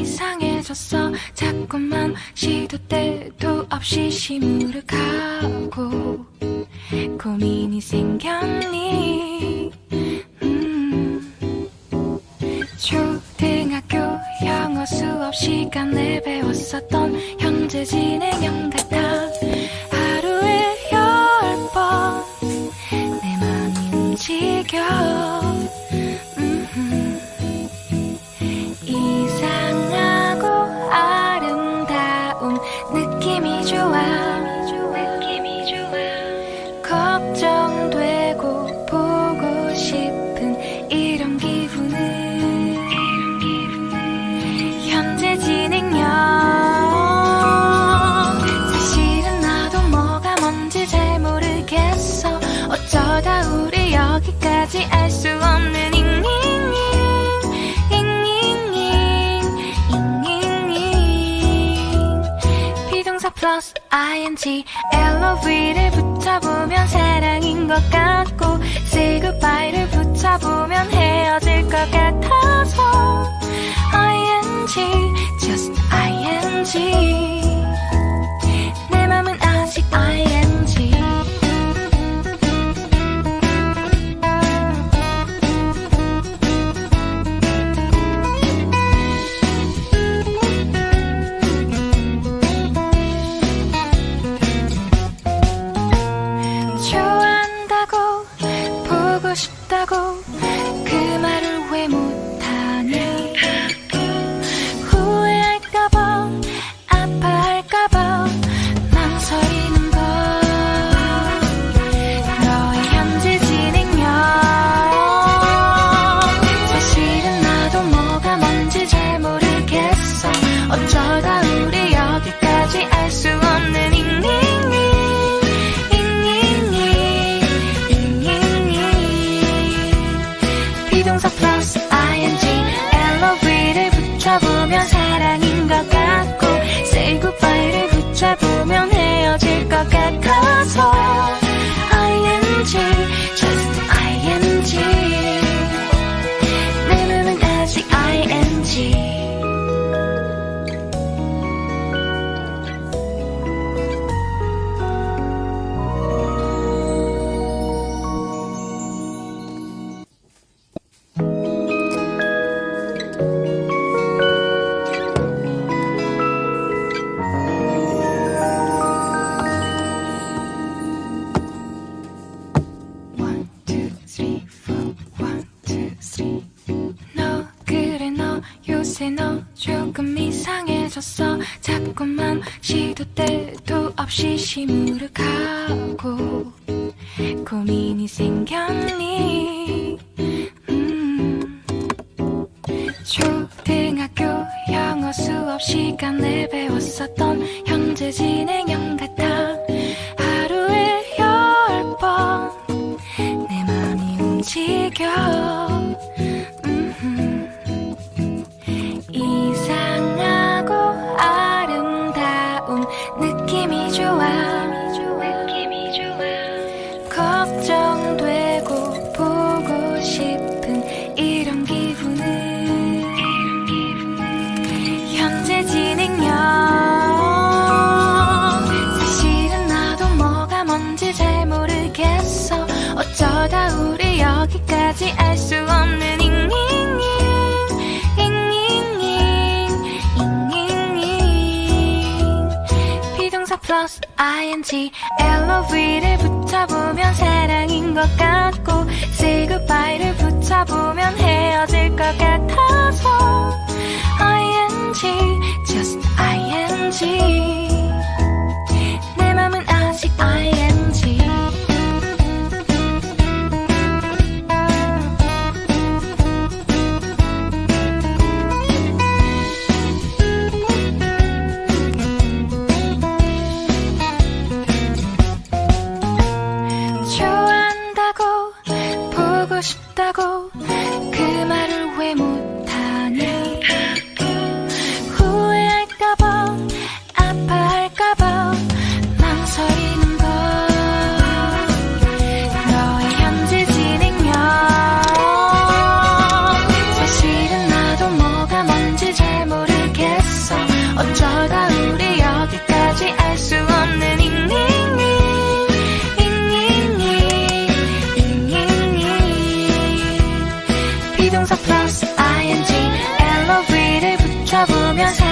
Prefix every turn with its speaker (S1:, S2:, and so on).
S1: 이상해졌어. 자꾸만 시도 때도 없이 시무룩하고 고민이 생겼니? 음. 초등학교 영어 수업 시간에 배웠었던 현재 진행형 같아 어쩌다 우리 여기까지 알 수 없는 잉잉잉 잉잉잉 잉잉잉 비동사 플러스 ing LOV를 붙여보면 사랑인 것 같고 say goodbye를 붙여보면 헤어질 것 같아서 ing just ing 비동사 플러스 ing LOV를 붙여보면 사랑인 것 같고 say goodbye를 붙여보면 헤어질 것 같아서 이상해졌어 자꾸만 시도 때도 없이 시무룩하고 고민이 생겼니 음. 초등학교 영어 수업 시간에 배웠었던 현재 진행형 우리 여기까지 알 수 없는 잉잉잉 잉잉잉 잉잉잉 비동사 플러스 ing LOV를 붙여보 보면서